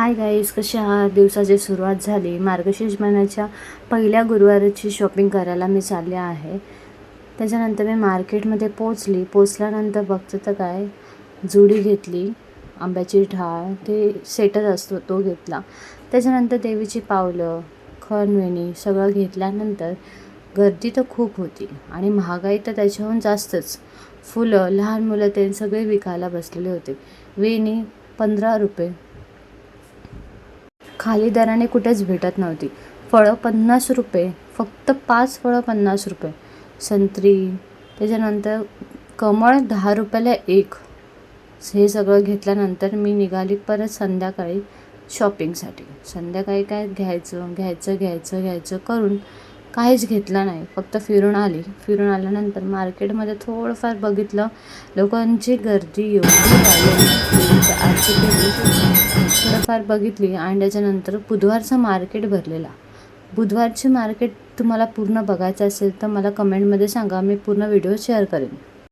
Hi guys कशी आहात? दिवसाची सुरुवात झाली. मार्गशीर्ष महिन्याच्या पहिल्या गुरुवाराची शॉपिंग करायला मी चालले आहे. त्याच्यानंतर मी मार्केटमध्ये पोचली पोचल्यानंतर बघतो तर काय जुडी घेतली. आंब्याची ढाळ ते सेटच असतो तो घेतला. त्याच्यानंतर देवीची पावलं खणवेणी सगळं घेतल्यानंतर गर्दी तर खूप होती. आणि महागाई तर त्याच्याहून जास्तच. फुलं लहान मुलं ते सगळे विकायला बसलेले होते. वेणी पंधरा रुपये. खाली दराने कुठेच भेटत नव्हती. फळं पन्नास रुपये फक्त पाच फळं पन्नास रुपये. संत्री त्याच्यानंतर कमळ दहा रुपयाला एक. हे सगळं घेतल्यानंतर मी निघाली परत संध्याकाळी शॉपिंगसाठी. संध्याकाळी काय घ्यायचं घ्यायचं घ्यायचं घ्यायचं करून काहीच घेतलं नाही. फक्त फिरून आली. फिरून आल्यानंतर मार्केटमध्ये थोडंफार बघितलं लोकांची गर्दी एवढी आरती केली थोडीफार बघितली आणि त्याच्यानंतर बुधवारचं मार्केट भरलेला. बुधवारची मार्केट तुम्हाला पूर्ण बघायचं असेल तर मला कमेंटमध्ये सांगा. मी पूर्ण व्हिडिओ शेअर करेन.